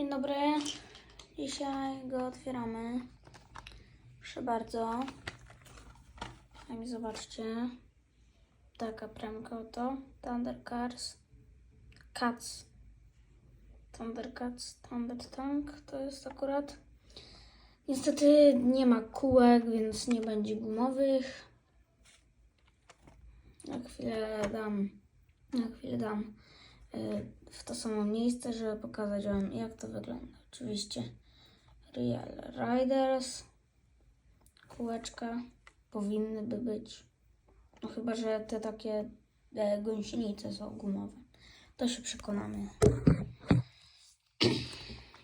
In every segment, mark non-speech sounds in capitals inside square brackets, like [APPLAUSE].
Dzień dobry. Dzisiaj go otwieramy. Proszę bardzo. Sami zobaczcie. Taka premka oto. Thundercats. Cats. Thundercats. Thunder Tank to jest akurat. Niestety nie ma kółek, więc nie będzie gumowych. Na chwilę dam. Na chwilę dam w to samo miejsce, żeby pokazać Wam, jak to wygląda. Oczywiście Real Riders, kółeczka powinny by być. No chyba, że te takie e, gąsienice są gumowe. To się przekonamy.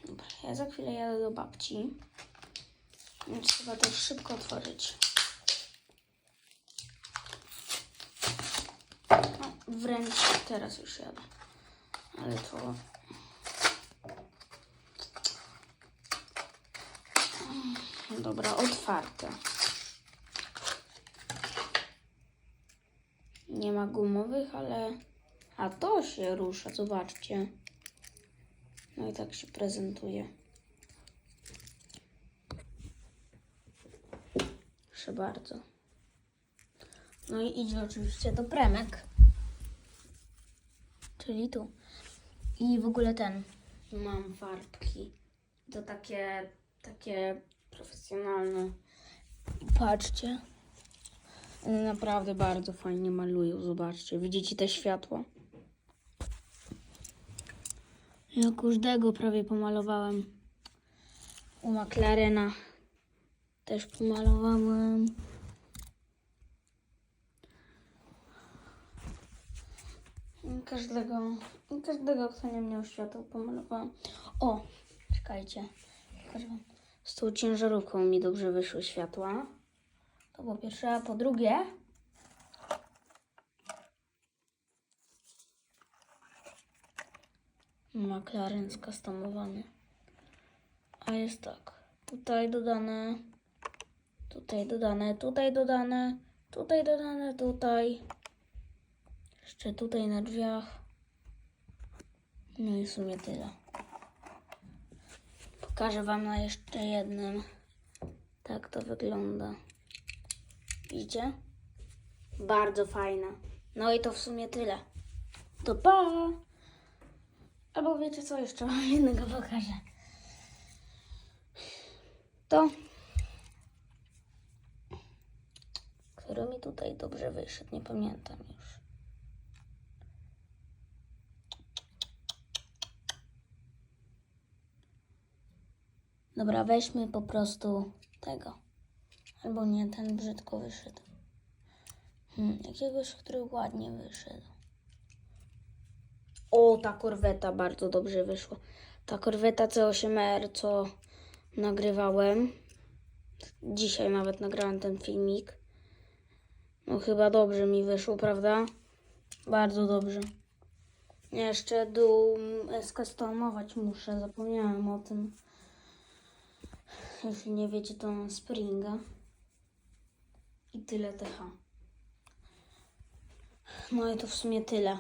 Dobra, ja za chwilę jadę do babci, więc trzeba to szybko otworzyć. No, wręcz teraz już jadę. Ale to. Dobra, otwarte. Nie ma gumowych, ale. A to się rusza, zobaczcie. No i tak się prezentuje. Proszę bardzo. No i idzie oczywiście do premek. Czyli tu. I w ogóle ten. Mam farbki. To takie, takie profesjonalne. Patrzcie. One naprawdę bardzo fajnie malują. Zobaczcie. Widzicie te światła? Ja każdego prawie pomalowałem. U McLarena też pomalowałem. I Każdego, każdego, kto nie miał światła, pomalowałam. O, czekajcie. Pokażę wam. Z tą ciężarówką mi dobrze wyszły światła. To po pierwsze, a po drugie. McLaren skustomowany. A jest tak. Tutaj dodane. Tutaj dodane, tutaj dodane, tutaj dodane, tutaj. Jeszcze tutaj na drzwiach. No i w sumie tyle. Pokażę Wam na jeszcze jednym. Tak to wygląda. Widzicie? Bardzo fajna. No i to w sumie tyle. To pa! Albo wiecie co, jeszcze [LAUGHS] jednego pokażę. To, który mi tutaj dobrze wyszedł, nie pamiętam już. Dobra, weźmy po prostu tego. Albo nie, ten brzydko wyszedł. Hmm, jakiegoś, który ładnie wyszedł. O, ta korweta bardzo dobrze wyszła. Ta korweta C8R, co nagrywałem. Dzisiaj nawet nagrałem ten filmik. No chyba dobrze mi wyszło, prawda? Bardzo dobrze. Jeszcze dół skustomować muszę, zapomniałem o tym. Jeśli nie wiecie, to mam Springa. I tyle TH. No i to w sumie tyle.